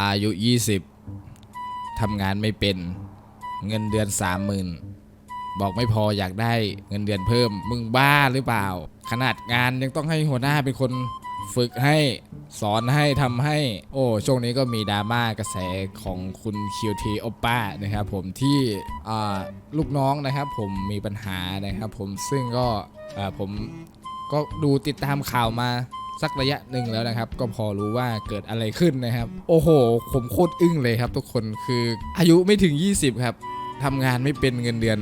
อายุ 20ทำงานไม่เป็น เงินเดือน 30,000 บอกไม่พออยากได้เงินเดือนเพิ่ม มึงบ้าหรือเปล่า ขนาดงานยังต้องให้หัวหน้าเป็นคนฝึกให้สอนให้ทำให้ โอ้ช่วงนี้ก็มีดราม่ากระแสของคุณคิวทีโอป้านะครับผมที่ลูกน้องนะครับ ผมมีปัญหานะครับ ผมซึ่งก็ผมก็ดูติดตามข่าวมา สักระยะหนึ่งแล้วนะครับ ก็พอรู้ว่าเกิดอะไรขึ้นนะครับ โอ้โห ผมโคตรอึ้งเลยครับทุกคนคืออายุไม่ถึง 20 ครับทำงานไม่เป็นเงินเดือน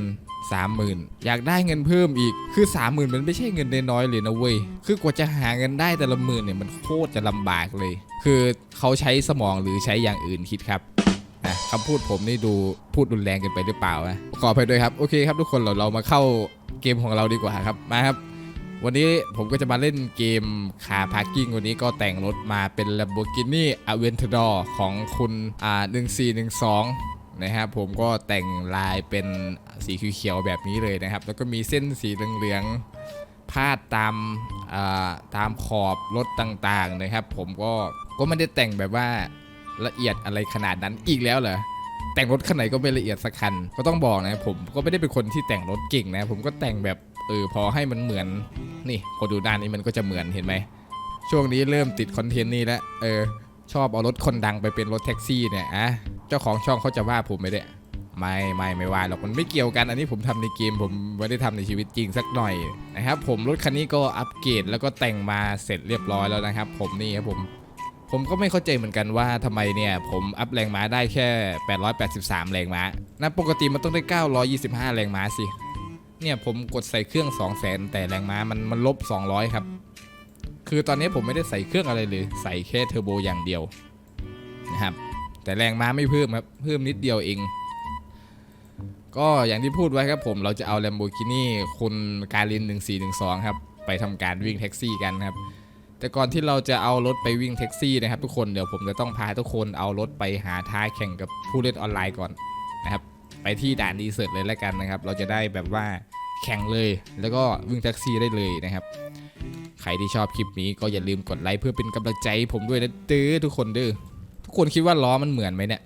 30,000 อยากได้เงินเพิ่มอีก คือ 30,000 มันไม่ใช่เงินน้อยๆเลยนะเว้ย คือกว่าจะหาเงินได้แต่ละหมื่นเนี่ยมันโคตรจะลำบากเลย คือเขาใช้สมองหรือใช้อย่างอื่นคิดครับนะคำพูดผมนี่ดูพูดรุนแรงเกินไปหรือเปล่านะขออภัยด้วยครับ โอเคครับทุกคนเราเรามาเข้าเกมของเราดีกว่าครับ มาครับ วันนี้ผมก็จะมาเล่นเกมคาพาร์กิ้งวันนี้ก็แต่งรถมาเป็น Lamborghini Aventador ของคุณอ่า1412 นะครับผมก็แต่งลายเป็นสีเขียวๆแบบนี้เลยนะครับ แล้วก็มีเส้นสีเหลืองๆพาดตามอ่าตามขอบรถต่างๆนะครับ ผมก็ก็ไม่ได้แต่งแบบว่าละเอียดอะไรขนาดนั้นอีกแล้วเหรอแต่งรถคันไหนก็ไม่ละเอียดสักคันก็ต้องบอกนะผมก็ไม่ได้เป็นคนที่แต่งรถเก่งนะ ผมก็แต่งแบบเออพอให้มันเหมือน นี่พอดูด้านนี้มันก็จะเหมือนเห็นไหม ช่วงนี้เริ่มติดคอนเทนต์นี้แล้วเออ ชอบเอารถคนดังไปเป็นรถแท็กซี่เนี่ยอะเจ้าของช่องเขาจะว่าผมไหมเนี่ยไม่ไม่ไม่ว่าหรอกมันไม่เกี่ยวกันอันนี้ผมทำในเกมผมไม่ได้ทำในชีวิตจริงสักหน่อยนะครับผมรถคันนี้ก็อัปเกรดแล้วก็แต่งมาเสร็จเรียบร้อยแล้วนะครับ ผมนี่ครับผมผมก็ไม่เข้าใจเหมือนกันว่าทำไมเนี่ย ผมอัพแรงม้าได้แค่ 883 แรงม้านะปกติมันต้องได้ 925 แรงม้าสิ เนี่ยผมกดใส่เครื่อง 200,000 แต่แรงม้ามันมันลบ 200 ครับ คือตอนนี้ผมไม่ได้ใส่เครื่องอะไรเลย ใส่แค่เทอร์โบอย่างเดียวนะครับ แต่แรงม้าไม่เพิ่มครับ เพิ่มนิดเดียวเอง ก็อย่างที่พูดไว้ครับผมเราจะเอา Lamborghini คุณการิน 1412 ครับ ไปทำการวิ่งแท็กซี่กันครับ แต่ก่อนที่เราจะเอารถไปวิ่งแท็กซี่นะครับ ทุกคนเดี๋ยวผมจะต้องพาทุกคนเอารถไปหาท้าแข่งกับผู้เล่นออนไลน์ก่อน ไปที่ด่านดีเซิร์ตเลยแล้วกันนะครับ เราจะได้แบบว่าแข่งเลย แล้วก็วิ่งแท็กซี่ได้เลยนะครับ ใครที่ชอบคลิปนี้ก็อย่าลืมกดไลค์เพื่อเป็นกำลังใจผมด้วยนะเด้อทุกคนเด้อทุกคนคิดว่าล้อมันเหมือนไหมเนี่ย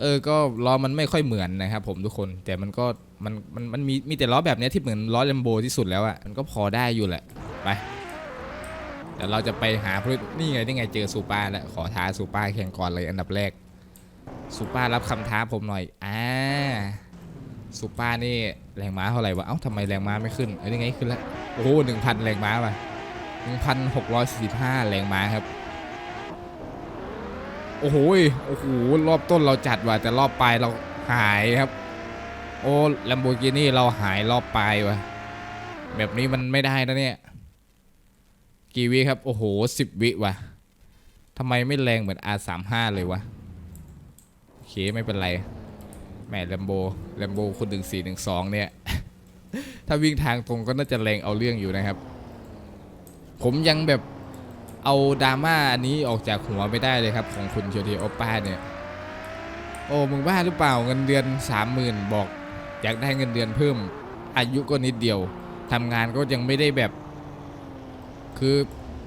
เออ ก็ล้อมันไม่ค่อยเหมือนนะครับผมทุกคน แต่มันก็มันมันมันมีมีแต่ล้อแบบเนี้ยที่เหมือนล้อแลมโบที่สุดแล้วอะ่ะ มันก็พอได้อยู่แหละ ไป เดี๋ยวเราจะไปหาพืชนี่ไงนี่ไงเจอซูป้าแล้ว ขอท้าซูป้าแข่งก่อนเลยอันดับแรกซูป้ารับคำท้าผมหน่อย อ่า ซูป้านี่แรงม้าเท่าไหร่วะ เอ้าทำไมแรงม้าไม่ขึ้น เอ้ยนี่ไงขึ้นแล้วโอ้โหหนึ่งพันแรงม้าว่ะหนึ่งพันหกร้อยสี่สิบห้าแรงม้าครับ โอ้โห โอ้โห รอบต้นเราจัดว่ะ แต่รอบปลายเราหายครับ โอ้ลัมโบกินี่เราหายรอบปลายว่ะ แบบนี้มันไม่ได้นะเนี่ย กี่วิครับ โอ้โหสิบวิว่ะทำไมไม่แรงเหมือน R35 เลยวะ โอเค ไม่เป็นไร แหมแลมโบแลมโบคุณหนึ่งสี่หนึ่งสองเนี่ย ถ้าวิ่งทางตรงก็น่าจะแรงเอาเรื่องอยู่นะครับ ผมยังแบบเอาดราม่าอันนี้ออกจากหัวไม่ได้เลยครับ ของคุณโชติโอป้าเนี่ย โอ้มึงบ้าหรือเปล่าเงินเดือนสามหมื่นบอกอยากได้เงินเดือนเพิ่ม อายุก็นิดเดียวทำงานก็ยังไม่ได้แบบ คือ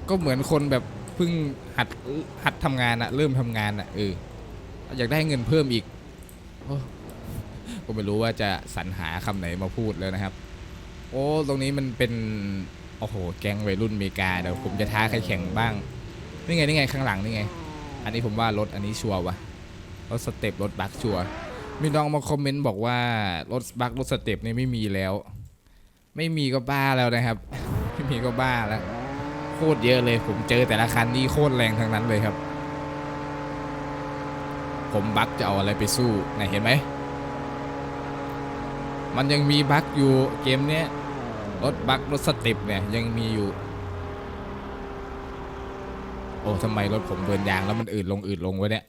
ก็เหมือนคนแบบเพิ่งหัดหัดทำงานอะเริ่มทำงานอะเอออยากได้เงินเพิ่มอีกโอ ก็ไม่รู้ว่าจะสรรหาคำไหนมาพูดแล้วนะครับ โอ้ตรงนี้มันเป็นโอ้โหแก๊งวัยรุ่นอเมริกาเดี๋ยวผมจะท้าใครแข่งบ้างนี่ไงนี่ไงข้างหลังนี่ไง อันนี้ผมว่ารถอันนี้ชัวร์วะรถสเต็ปรถบักชัวร์มีน้องมาคอมเมนต์บอกว่ารถบักรถสเต็ปนี่ไม่มีแล้ว ไม่มีก็บ้าแล้วนะครับ ไม่มีก็บ้าแล้วโคตรเยอะเลย ผมเจอแต่ละคันนี่โคตรแรงทั้งนั้นเลยครับ ผมบักจะเอาอะไรไปสู้ไหนเห็นไหม มันยังมีบักอยู่เกมเนี้ยรถบักรถสเต็ปเนี่ยยังมีอยู่ โอ้ทำไมรถผมเดินยางแล้วมันอืดลงอืดลงวะเนี่ย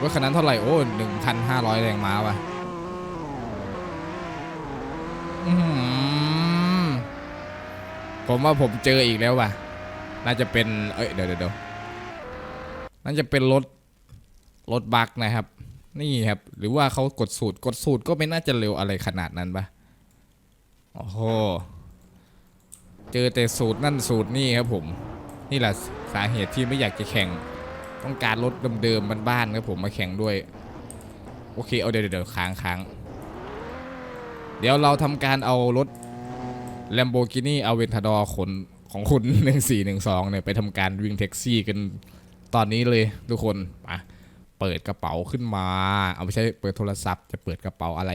รถคันนั้นเท่าไหร่ โอ้หนึ่งพันห้าร้อยแรงม้าว่ะผมว่าผมเจออีกแล้วว่ะ น่าจะเป็น เอ้ย เดี๋ยวเดี๋ยวเดี๋ยวน่าจะเป็นรถ รถบักนะครับ นี่ครับ หรือว่าเขากดสูตรกดสูตรก็ไม่น่าจะเร็วอะไรขนาดนั้นปะโอ้โห เจอแต่สูตรนั่นสูตรนี่ครับผม นี่แหละสาเหตุที่ไม่อยากจะแข่ง ต้องการรถเดิมๆบ้านๆครับผมมาแข่งด้วย โอเค เอาเดี๋ยวเดี๋ยวค้างค้างเดี๋ยวเราทำการเอารถ Lamborghini Aventador ขนของคุณ 1412เนี่ยไปทำการวิ่งแท็กซี่กันตอนนี้เลยทุกคนมา เปิดกระเป๋าขึ้นมา เอาไม่ใช่เปิดโทรศัพท์จะเปิดกระเป๋าอะไร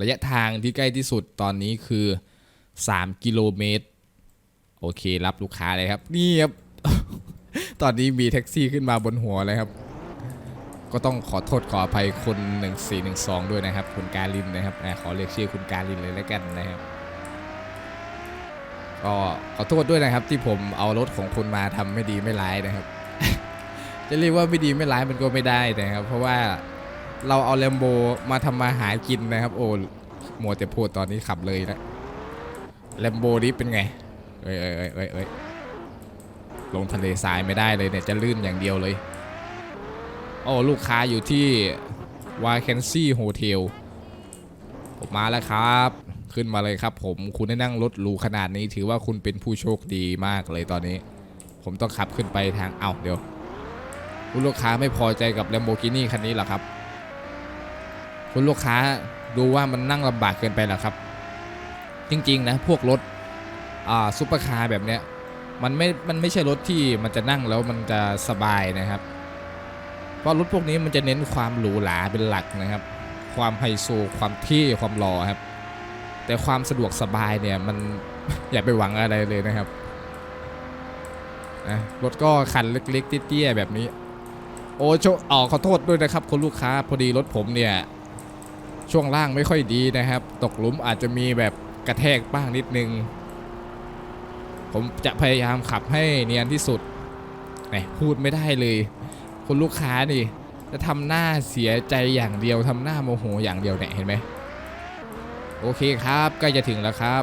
ระยะทางที่ใกล้ที่สุดตอนนี้คือ 3 กิโลเมตร โอเครับลูกค้าเลยครับ นี่ครับ ตอนนี้มีแท็กซี่ขึ้นมาบนหัวเลยครับ ก็ต้องขอโทษขออภัยคน 1412 ด้วยนะครับ คุณการินนะครับอขอเรียกชื่อคุณการินเลยแล้วกันนะครับก็ขอโทษด้วยนะครับที่ผมเอารถของคุณมาทำไม่ดีไม่ร้ายนะครับ จะเรียกว่าไม่ดีไม่ร้ายมันก็ไม่ได้นะครับเพราะว่าเราเอาแลมโบมาทำมาหากินนะครับ โอ้หมัวแต่พูดตอนนี้ขับเลยนะแลมโบนี้เป็นไงเอ้ยเอ้ยเอ้ยเอ้ยเอ้ยลงทะเลทรายไม่ได้เลยเนี่ยจะลื่นอย่างเดียวเลย โอ้ลูกค้าอยู่ที่วาเคนซี่โฮเทลผมมาแล้วครับ ขึ้นมาเลยครับผมคุณได้นั่งรถหรูขนาดนี้ ถือว่าคุณเป็นผู้โชคดีมากเลยตอนนี้ ผมต้องขับขึ้นไปทางเอ้าเดี๋ยว คุณลูกค้าไม่พอใจกับ Lamborghini คันนี้หรอครับ คุณลูกค้าดูว่ามันนั่งลำบากเกินไปหรอครับ จริงๆนะพวกรถอ่าซุปเปอร์คาร์แบบเนี้ยมันไม่ มันไม่ใช่รถที่มันจะนั่งแล้วมันจะสบายนะครับ เพราะรถพวกนี้มันจะเน้นความหรูหราเป็นหลักนะครับ ความไฮโซ ความเท่ความหล่อครับ แต่ความสะดวกสบายเนี่ยมันอย่าไปหวังอะไรเลยนะครับนะรถก็คันเล็กๆเตี้ยๆแบบนี้ โอ้โชอ๋อขอโทษด้วยนะครับคุณลูกค้าพอดีรถผมเนี่ย ช่วงล่างไม่ค่อยดีนะครับ ตกหลุมอาจจะมีแบบกระแทกบ้างนิดนึง ผมจะพยายามขับให้เนียนที่สุดแหมพูดไม่ได้เลย คุณลูกค้านี่ จะทำหน้าเสียใจอย่างเดียวทำหน้าโมโหอย่างเดียวเนี่ยเห็นไหมโอเคครับใกล้จะถึงแล้วครับ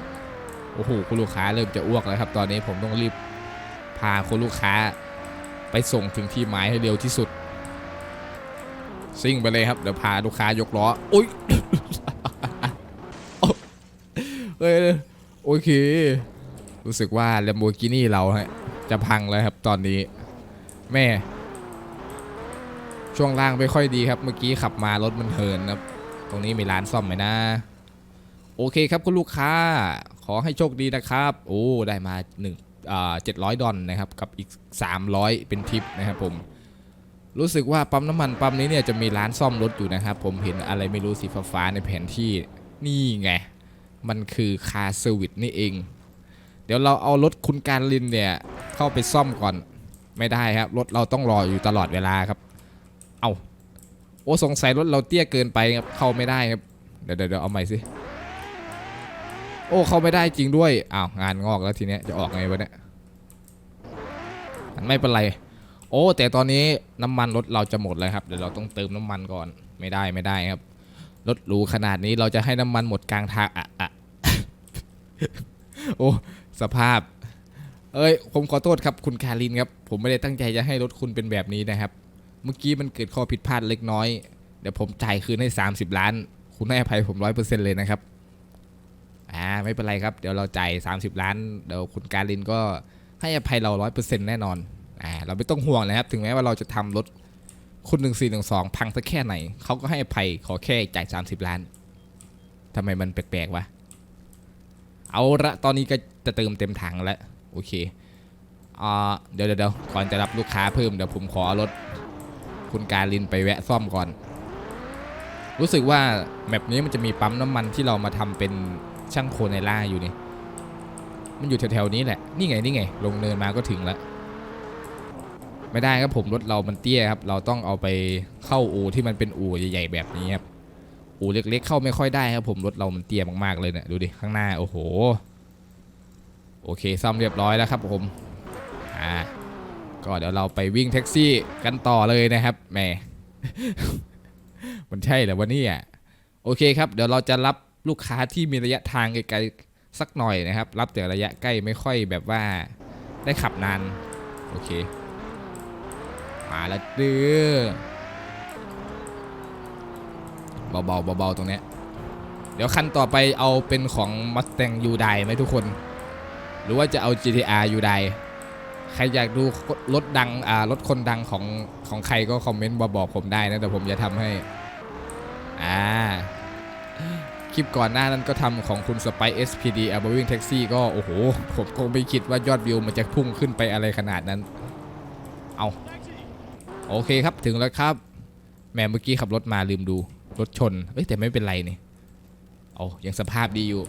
โอ้โหคุณลูกค้าเริ่มจะอ้วกแล้วครับ ตอนนี้ผมต้องรีบพาคุณลูกค้าไปส่งถึงที่หมายให้เร็วที่สุด ซิ่งไปเลยครับ เดี๋ยวพาลูกค้ายกล้อ อุ้ยเอ้ยโอเค รู้สึกว่า Lamborghini เราฮะจะพังแล้วครับตอนนี้ แม่ ช่วงล่างไม่ค่อยดีครับ เมื่อกี้ขับมารถมันเหินครับ ตรงนี้มีร้านซ่อมไหมนะ โอเคครับคุณลูกค้า ขอให้โชคดีนะครับ โอ้ ได้มา1อ่า700ดอลนะครับ กับอีก 300 เป็นทิปนะครับผม รู้สึกว่าปั๊มน้ำมันปั๊มนี้เนี่ยจะมีร้านซ่อมรถอยู่นะครับ ผมเห็นอะไรไม่รู้สีฟ้าในแผนที่นี่ไง มันคือคาร์เซอร์วิสนี่เอง เดี๋ยวเราเอารถคุณการลินเนี่ยเข้าไปซ่อมก่อนไม่ได้ครับ รถเราต้องรออยู่ตลอดเวลาครับ เอาโอ้สงสัยรถเราเตี้ยเกินไปครับเข้าไม่ได้ครับเดี๋ยวเดี๋ยวเดี๋ยวเอาใหม่สิโอ้เข้าไม่ได้จริงด้วยอ้าวงานงอกแล้วทีเนี้ยจะออกไงวะเนี่ยไม่เป็นไร โอ้ แต่ตอนนี้น้ำมันรถเราจะหมดแล้วครับ เดี๋ยวเราต้องเติมน้ำมันก่อนไม่ได้ไม่ได้ครับรถหรูขนาดนี้เราจะให้น้ำมันหมดกลางทางอะอะโอ้สภาพ เอ้ย ผมขอโทษครับคุณคารินครับ ผมไม่ได้ตั้งใจจะให้รถคุณเป็นแบบนี้นะครับ เมื่อกี้มันเกิดข้อผิดพลาดเล็กน้อย เดี๋ยวผมจ่ายคืนให้ 30 ล้าน คุณให้อภัยผมร้อยเปอร์เซ็นต์เลยนะครับ อ่าไม่เป็นไรครับ เดี๋ยวเราจ่าย30 ล้าน เดี๋ยวคุณการินก็ให้อภัยเราร้อยเปอร์เซ็นต์แน่นอน อ่าเราไม่ต้องห่วงนะครับ ถึงแม้ว่าเราจะทำรถคุณหนึ่งสี่หนึ่งสองพังสักแค่ไหน เขาก็ให้อภัยขอแค่จ่าย30ล้านทำไมมันแปลกๆวะ เอาละตอนนี้ก็จะเติมเต็มถังแล้ว โอเคอ่าเดี๋ยวเดี๋ยวก่อนจะรับลูกค้าเพิ่มเดี๋ยวผมขอรถคุณการลินไปแวะซ่อมก่อน รู้สึกว่าแมปนี้มันจะมีปั๊มน้ำมันที่เรามาทำเป็นช่างโคไนล่าอยู่นี่ มันอยู่แถวๆนี้แหละ นี่ไงนี่ไง ลงเนินมาก็ถึงแล้ว ไม่ได้ครับผมรถเรามันเตี้ยครับ เราต้องเอาไปเข้าอู่ที่มันเป็นอู่ใหญ่ๆแบบนี้ครับอู่เล็กๆเข้าไม่ค่อยได้ครับผมรถเรามันเตี้ยมากๆเลยเนี่ยดูดิข้างหน้าโอ้โห โอเคซ่อมเรียบร้อยแล้วครับผมอ่าก็เดี๋ยวเราไปวิ่งแท็กซี่กันต่อเลยนะครับแหมมันใช่เหรอวะเนี่ยโอเคครับ เดี๋ยวเราจะรับลูกค้าที่มีระยะทางไกลๆสักหน่อยนะครับ รับแต่ระยะใกล้ไม่ค่อยแบบว่าได้ขับนานโอเค มาแล้วเด้อเบาๆเบาๆตรงเนี้ยเดี๋ยวคันต่อไปเอาเป็นของ Mustang u d i ไหมทุกคน หรือว่าจะเอา GTR u d i ใครอยากดูรถดังอ่ารถคนดังของของใครก็คอมเมนต์มาบอกผมได้นะแต่ผมจะทำให้อ่าคลิปก่อนหน้านั้นก็ทำของคุณสไป SPD a b o w i n g Taxi ก็โอ้โห ผมก็ไม่คิดว่ายอดวิวมันจะพุ่งขึ้นไปอะไรขนาดนั้น เอา โอเคครับถึงแล้วครับแหม่เมื่อกี้ขับรถมาลืมดูรถชนเอ้ยแต่ไม่เป็นไรนี่เอายังสภาพดีอยู่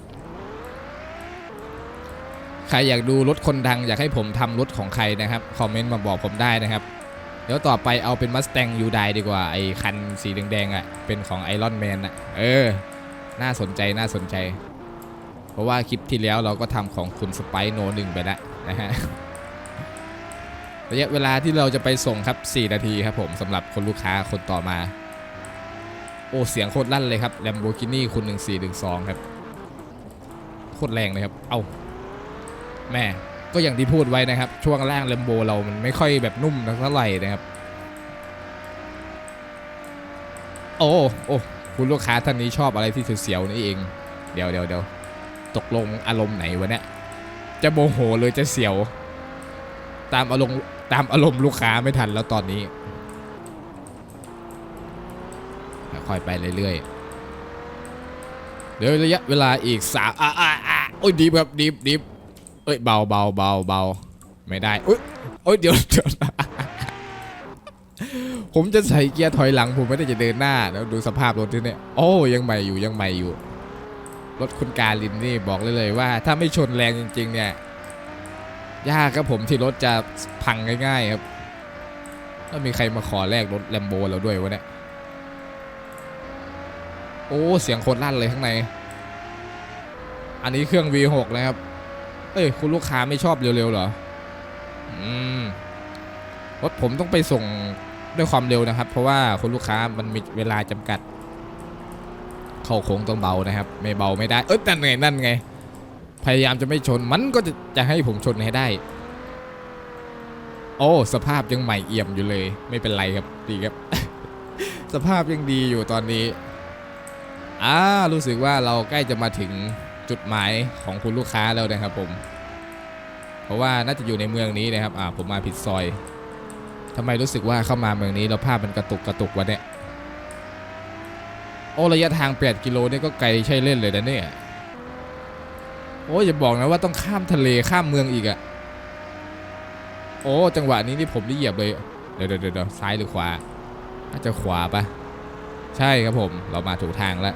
ใครอยากดูรถคนดังอยากให้ผมทำรถของใครนะครับคอมเมนต์มาบอกผมได้นะครับเดี๋ยวต่อไปเอาเป็น Mustang u d i ดีกว่าไอ้คันสีแดงๆอะเป็นของ Iron Man อะเออ น่าสนใจน่าสนใจ เพราะว่าคลิปที่แล้วเราก็ทำของคุณสไปโนหนึ่งไปแล้วนะฮะ ระยะเวลาที่เราจะไปส่งครับ 4 นาทีครับผมสำหรับคนลูกค้าคนต่อมา โอ้ เสียงโคตรลั่นเลยครับ Lamborghini คุณ1412 ครับ โคตรแรงเลยครับ เอาแม่ก็อย่างที่พูดไว้นะครับ ช่วงล่าง Lambo เรามันไม่ค่อยแบบนุ่มเท่าไหร่นะครับ โอ้โอ้คุณลูกค้าท่านนี้ชอบอะไรที่เสียวๆนี่เอง เดี๋ยวเดี๋ยวเดี๋ยวตกลงอารมณ์ไหนวะเนี่ยจะโมโหเลยจะเสียว ตามอารมณ์ ตามอารมณ์ลูกค้าไม่ทันแล้วตอนนี้ค่อยๆไปเรื่อยๆ เดี๋ยวระยะเวลาอีกสามอะอะอะโอ้ยดีบครับดีบดีบเอ้ยเบาเบาเบาเบาไม่ได้อุ้ยโอ้ยเดี๋ยวเดี๋ยวผมจะใส่เกียร์ถอยหลังผมไม่ได้จะเดินหน้าแล้วดูสภาพรถที่เนี่ยโอ้ยังใหม่อยู่ยังใหม่อยู่ รถคุณกาลินนี่บอกเลยเลยว่า ถ้าไม่ชนแรงจริง ๆ เนี่ย ยากครับผมที่รถจะพังง่ายๆครับแล้วมีใครมาขอแลกรถแลมโบเราด้วยวะเนี่ยโอ้เสียงโคตรลั่นเลยข้างใน อันนี้เครื่อง V6 นะครับ เอ้ยคุณลูกค้าไม่ชอบเร็วๆเหรออืมรถผมต้องไปส่งด้วยความเร็วนะครับ เพราะว่าคุณลูกค้ามันมีเวลาจำกัด เข้าโค้งต้องเบานะครับ ไม่เบาไม่ได้ เอ้ยนั่นไงนั่นไง พยายามจะไม่ชนมันก็จะจะให้ผมชนให้ได้ โอ้ สภาพยังใหม่เอี่ยมอยู่เลย ไม่เป็นไรครับดีครับ สภาพยังดีอยู่ตอนนี้อ่ารู้สึกว่าเราใกล้จะมาถึงจุดหมายของคุณลูกค้าแล้วนะครับผม เพราะว่าน่าจะอยู่ในเมืองนี้นะครับอ่าผมมาผิดซอยทำไมรู้สึกว่าเข้ามาเมืองนี้แล้วภาพมันกระตุกกระตุกวะเนี่ยโอ้ระยะทาง 8 กิโลนี่ก็ไกลใช่เล่นเลยนะเนี่ย โอ้ยอย่าบอกนะว่าต้องข้ามทะเลข้ามเมืองอีกอะโอ้จังหวะนี้นี่ผมได้เหยียบเลย เดี๋ยวเดี๋ยวเดี๋ยวซ้ายหรือขวาน่าจะขวาปะใช่ครับผมเรามาถูกทางแล้ว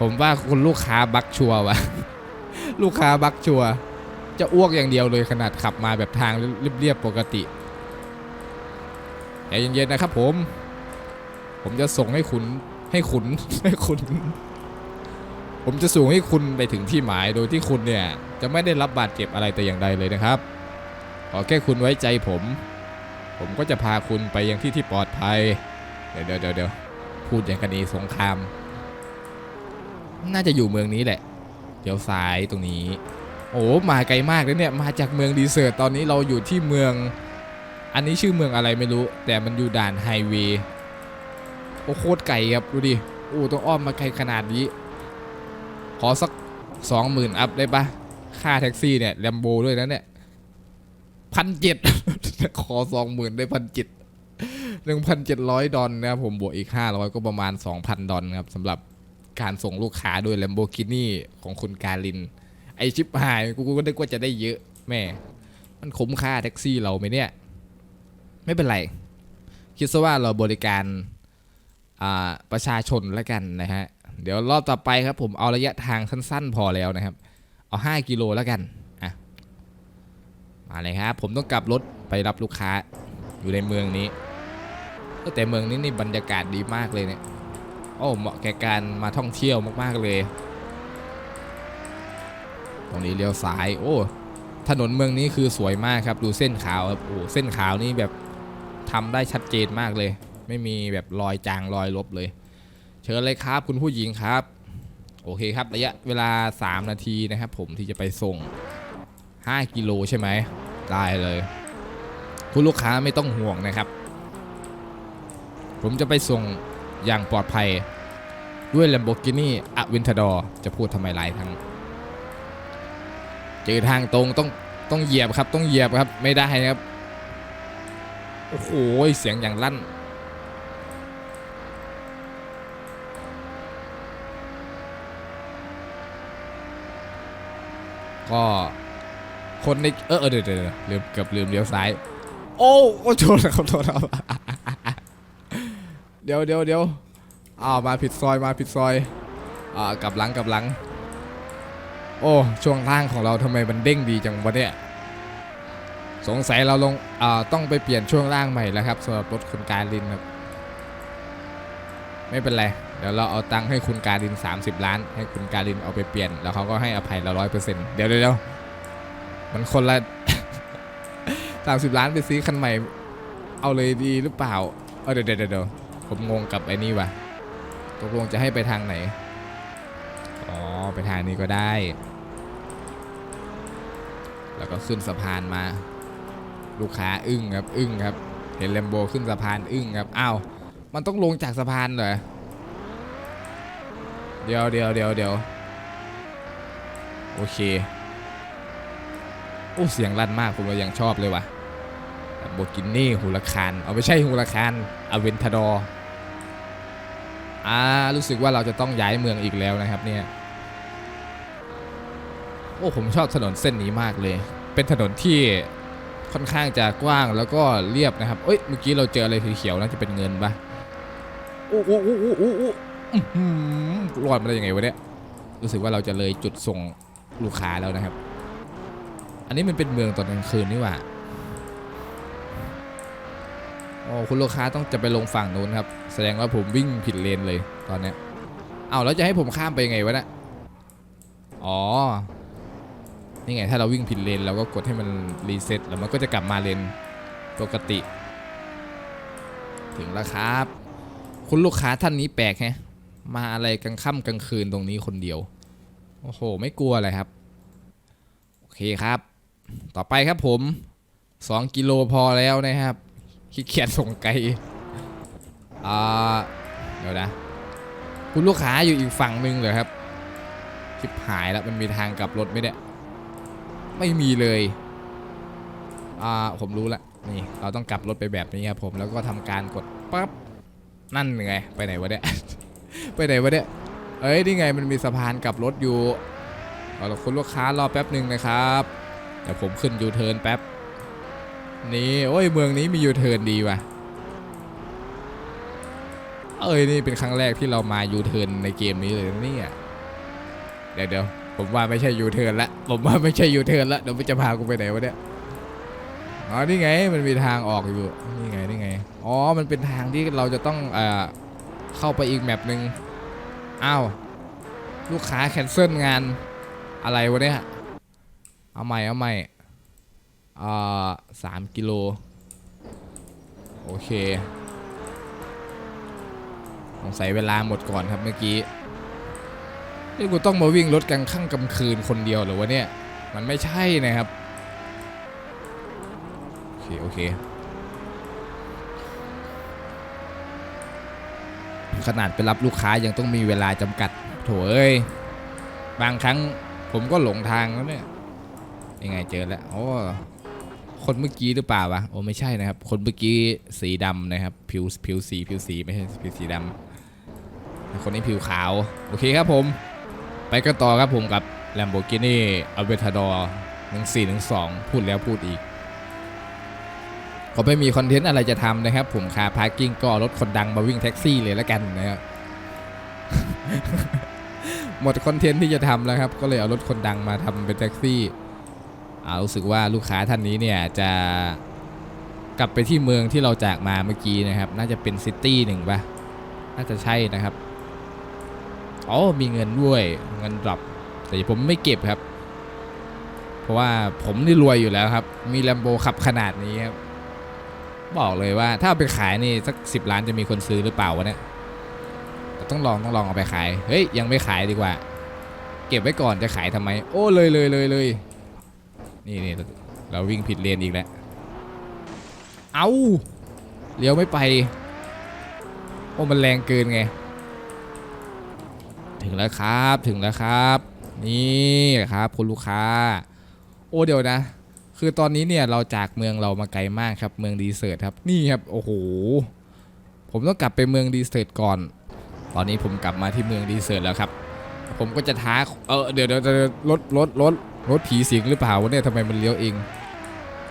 ผมว่าคุณลูกค้าบักชัววะลูกค้าบักชัว จะอ้วกอย่างเดียวเลยขนาดขับมาแบบทางเรียบๆปกติใจเย็นๆนะครับผม ผมจะส่งให้คุณให้คุณให้คุณ ผมจะส่งให้คุณไปถึงที่หมายโดยที่คุณเนี่ย จะไม่ได้รับบาดเจ็บอะไรแต่อย่างใดเลยนะครับ ขอแค่คุณไว้ใจผม ผมก็จะพาคุณไปยังที่ที่ปลอดภัย เดี๋ยวเดี๋ยวเดี๋ยวพูดอย่างกันนีสงคราม น่าจะอยู่เมืองนี้แหละ เดี๋ยวซ้ายตรงนี้ โอ้มาไกลมากเลยเนี่ย มาจากเมืองดีเซอร์ตตอนนี้เราอยู่ที่เมือง อันนี้ชื่อเมืองอะไรไม่รู้ แต่มันอยู่ด่านไฮเวย์ โอ้โคตรไกลครับดูดิ โอ้ต้องอ้อมมาไกลขนาดนี้ ขอสักสองหมื่นอัพได้ปะค่าแท็กซี่เนี่ยแลมโบด้วยนะเนี่ยพันเจ็ดขอสองหมื่นได้พันเจ็ดหนึ่งพันเจ็ดร้อยดอลนะครับผมบวกอีกห้าร้อยก็ประมาณสองพันดอลครับสำหรับการส่งลูกค้าด้วย Lamborghini ของคุณการิน ไอชิปหายกูก็นึกว่าจะได้เยอะแม่ มันคุ้มค่าแท็กซี่เราไหมเนี่ย ไม่เป็นไร คิดซะว่าเราบริการประชาชนแล้วกันนะฮะ เดี๋ยวรอบต่อไปครับผมเอาระยะทางสั้นๆ พอแล้วนะครับ เอา 5 กิโลแล้วกันอะมาเลยครับ ผมต้องกลับรถไปรับลูกค้าอยู่ในเมืองนี้แต่เมืองนี้นี่บรรยากาศดีมากเลยเนี่ยโอ้เหมาะแก่การมาท่องเที่ยวมากๆเลย ตรงนี้เลี้ยวซ้ายโอ้ถนนเมืองนี้คือสวยมากครับ ดูเส้นขาวครับโอ้เส้นขาวนี่แบบทำได้ชัดเจนมากเลย ไม่มีแบบรอยจางรอยลบเลย เชิญเลยครับคุณผู้หญิงครับ โอเคครับระยะเวลา 3 นาทีนะครับผมที่จะไปส่ง 5 กิโลใช่ไหมได้เลย คุณลูกค้าไม่ต้องห่วงนะครับ ผมจะไปส่งอย่างปลอดภัยด้วย Lamborghini Aventador จะพูดทำไมหลายครั้งเจอทางตรงต้องต้องเหยียบครับ ต้องเหยียบครับไม่ได้ครับ โอ้โหเสียงอย่างลั่น ก็คนในเออเดี๋ยวเดี๋ยวเดี๋ยวลืมเกือบลืมเลี้ยวซ้าย โอ้โอ้โทษนะครับโทษครับเดี๋ยวเดี๋ยวเดี๋ยวอ้าวมาผิดซอยมาผิดซอยอ่ากลับหลังกลับหลัง โอ้ช่วงล่างของเราทำไมมันเด้งดีจังวะเนี่ยสงสัยเราลงอ่าต้องไปเปลี่ยนช่วงล่างใหม่แล้วครับสำหรับรถคุณการลินครับ ไม่เป็นไร เดี๋ยวเราเอาตังค์ให้คุณการิน 30 ล้าน ให้คุณการินเอาไปเปลี่ยน แล้วเขาก็ให้อภัยเราร้อยเปอร์เซ็นต์เดี๋ยวเดี๋ยวเดี๋ยวมันคนละ30ล้านไปซื้อคันใหม่ เอาเลยดีหรือเปล่า เออเดี๋ยวเดี๋ยวเดี๋ยวผมงงกับไอ้นี่ว่ะตกลงจะให้ไปทางไหน อ๋อ ไปทางนี้ก็ได้ แล้วก็ขึ้นสะพานมา ลูกค้าอึ้งครับ อึ้งครับ เห็นแลมโบขึ้นสะพานอึ้งครับ อ้าว มันต้องลงจากสะพานเหรอเดี๋ยวเดี๋ยวเดี๋ยวเดี๋ยวโอเค โอ้ เสียงลั่นมากผมก็ยังชอบเลยว่ะโบกินนี่ฮูลคานเอาไม่ใช่ฮูลคานอเวนทาดอร์อ่า รู้สึกว่าเราจะต้องย้ายเมืองอีกแล้วนะครับเนี่ย โอ้ ผมชอบถนนเส้นนี้มากเลย เป็นถนนที่ค่อนข้างจะกว้างแล้วก็เรียบนะครับ เอ้ย เมื่อกี้เราเจออะไรสีเขียวน่าจะเป็นเงินปะโอ้โอ้โอ้โอ้โอ้โอ้อื้อหือรอดมาได้ยังไงวะเนี่ย รู้สึกว่าเราจะเลยจุดส่งลูกค้าแล้วนะครับ อันนี้มันเป็นเมืองตอนกลางคืนนี่หว่าโอ้คุณลูกค้าต้องจะไปลงฝั่งนู้นครับ แสดงว่าผมวิ่งผิดเลนเลยตอนเนี้ยเอาแล้วจะให้ผมข้ามไปยังไงวะเนี่ย อ๋อ นี่ไงถ้าเราวิ่งผิดเลนเราก็กดให้มันรีเซ็ตแล้วมันก็จะกลับมาเลนปกติ ถึงแล้วครับ คุณลูกค้าท่านนี้แปลกแฮะมาอะไรกลางค่ำกลางคืนตรงนี้คนเดียว โอ้โห ไม่กลัวอะไรครับ โอเคครับ ต่อไปครับผม 2 กิโลพอแล้วนะครับขี้เกียจส่งไกลอ่าเดี๋ยวนะ คุณลูกค้าอยู่อีกฝั่งหนึ่งเหรอครับชิบหายแล้วมันมีทางกลับรถไหมเนี่ยไม่มีเลยอ่าผมรู้ละนี่ เราต้องกลับรถไปแบบนี้ครับผมแล้วก็ทำการกดปั๊บ นั่นไงไปไหนวะเนี่ย ไปไหนวะเนี่ย เอ้ยนี่ไงมันมีสะพานกับรถอยู่เอาละคุณลูกค้ารอแป๊บหนึ่งนะครับเดี๋ยวผมขึ้นยูเทิร์นแป๊บนี่โอ้ยเมืองนี้มียูเทิร์นดีว่ะเอ้ยนี่เป็นครั้งแรกที่เรามายูเทิร์นในเกมนี้เลยนี่เดี๋ยวเดี๋ยวผมว่าไม่ใช่ยูเทิร์นละผมว่าไม่ใช่ยูเทิร์นละเดี๋ยวมันจะพากูไปไหนวะเนี่ยอ๋อนี่ไงมันมีทางออกอยู่นี่ไง อ๋อ มันเป็นทางที่เราจะต้องเอ่อเข้าไปอีกแมปหนึ่งอ้าว ลูกค้าแคนเซิลงานอะไรวะเนี่ย เอาใหม่ เอาใหม่เอ่อสามกิโล โอเค สงสัยเวลาหมดก่อนครับเมื่อกี้นี่กูต้องมาวิ่งรถกลางค่ำกลางคืนคนเดียวหรือวะเนี่ย มันไม่ใช่นะครับ โอเค โอเค ขนาดไปรับลูกค้ายังต้องมีเวลาจำกัด โถเอ้ย บางครั้งผมก็หลงทางแล้วเนี่ย ยังไงเจอแล้วโอ้คนเมื่อกี้หรือเปล่าวะ โอ้ไม่ใช่นะครับ คนเมื่อกี้สีดำนะครับ ผิวผิวสีผิวสีไม่ใช่ผิวสีดำคนนี้ผิวขาว โอเคครับผม ไปกันต่อครับผมกับ Lamborghini Aventador 1412 พูดแล้วพูดอีก เขาไม่มีคอนเทนต์อะไรจะทำนะครับ ผมคาพาร์กิ้งก็รถคนดังมาวิ่งแท็กซี่เลยแล้วกันนะครับหมดคอนเทนต์ที่จะทำแล้วครับ ก็เลยเอารถคนดังมาทำเป็นแท็กซี่อ่ารู้สึกว่าลูกค้าท่านนี้เนี่ยจะกลับไปที่เมืองที่เราจากมาเมื่อกี้นะครับ น่าจะเป็นซิตี้หนึ่งปะน่าจะใช่นะครับอ๋อมีเงินด้วยเงินดรอปแต่ผมไม่เก็บครับ เพราะว่าผมนี่รวยอยู่แล้วครับ มีแลมโบขับขนาดนี้ครับ บอกเลยว่าถ้าเอาไปขายนี่สักสิบล้านจะมีคนซื้อหรือเปล่าวะเนี่ยต้องลองต้องลองเอาไปขาย เฮ้ยยังไม่ขายดีกว่า เก็บไว้ก่อนจะขายทำไม โอ้เลยเลยเลยเลยนี่นี่เราวิ่งผิดเลนอีกแล้ว เอาเลี้ยวไม่ไป โอ้มันแรงเกินไง ถึงแล้วครับถึงแล้วครับ นี่ครับคุณลูกค้า โอ้เดี๋ยวนะ คือตอนนี้เนี่ยเราจากเมืองเรามาไกลมากครับเมืองดีเซิร์ตครับนี่ครับโอ้โหผมต้องกลับไปเมืองดีเซิร์ตก่อน ตอนนี้ผมกลับมาที่เมืองดีเซิร์ตแล้วครับ ผมก็จะท้าเออเดี๋ยวเดี๋ยวรถรถรถรถผีสิงหรือเปล่าวะเนี่ยทำไมมันเลี้ยวเอง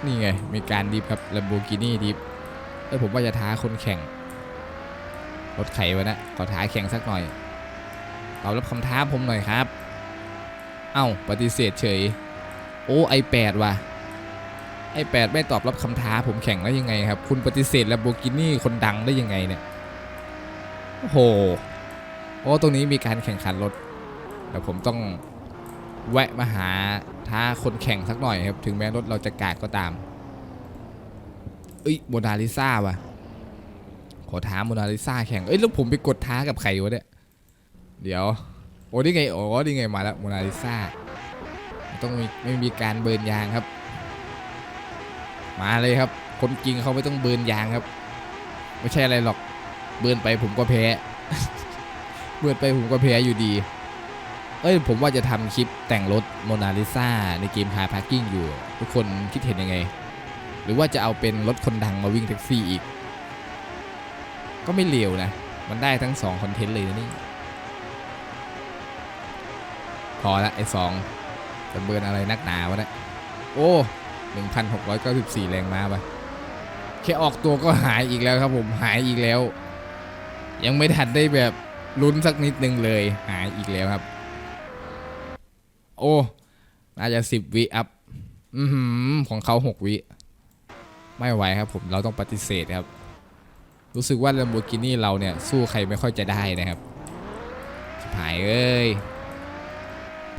นี่ไงมีการดิฟครับ Lamborghini ดิฟเอ้ยผมว่าจะท้าคนแข่ง รถไขวะนะขอท้าแข่งสักหน่อยตอบรับคำท้าผมหน่อยครับ เอ้าปฏิเสธเฉย โอ้ไอแปดว่ะ ไอแปดไม่ตอบรับคำท้าผมแข่งได้ยังไงครับ คุณปฏิเสธ Lamborghini คนดังได้ยังไงเนี่ยโอ้โหโอ้ตรงนี้มีการแข่งขันรถแต่ผมต้องแวะมาหาท้าคนแข่งสักหน่อยครับ ถึงแม้รถเราจะกากก็ตามเอ้ยโมนาลิซาว่ะ ขอท้าโมนาลิซาแข่งเอ้ยแล้วผมไปกดท้ากับใครวะเนี่ยเดี๋ยวโอ้นี่ไงโอ้นี่ไงมาแล้วโมนาลิซาต้องมีไม่มีการเบิร์นยางครับ มาเลยครับ คนจริงเขาไม่ต้องเบิร์นยางครับ ไม่ใช่อะไรหรอก เบิร์นไปผมก็แพ้ เบิร์นไปผมก็แพ้อยู่ดี เอ้ยผมว่าจะทำคลิปแต่งรถโมนาลิซาในเกมคาร์พาร์กิ้งอยู่ ทุกคนคิดเห็นยังไง หรือว่าจะเอาเป็นรถคนดังมาวิ่งแท็กซี่อีก ก็ไม่เลวนะ มันได้ทั้งสองคอนเทนต์เลยนะนี่พอละไอ้สองจะเบิร์นอะไรนักหนาวะเนะโอ้ 1,694 แรงม้าไปแค่ออกตัวก็หายอีกแล้วครับผมหายอีกแล้ว ยังไม่ทันได้แบบลุ้นสักนิดนึงเลยหายอีกแล้วครับ โอ้น่าจะ 10 วิอัพอือหือของเขา6 วิไม่ไหวครับผมเราต้องปฏิเสธครับ รู้สึกว่า Lamborghini เราเนี่ย สู้ใครไม่ค่อยจะได้นะครับชิบหายเอ้ย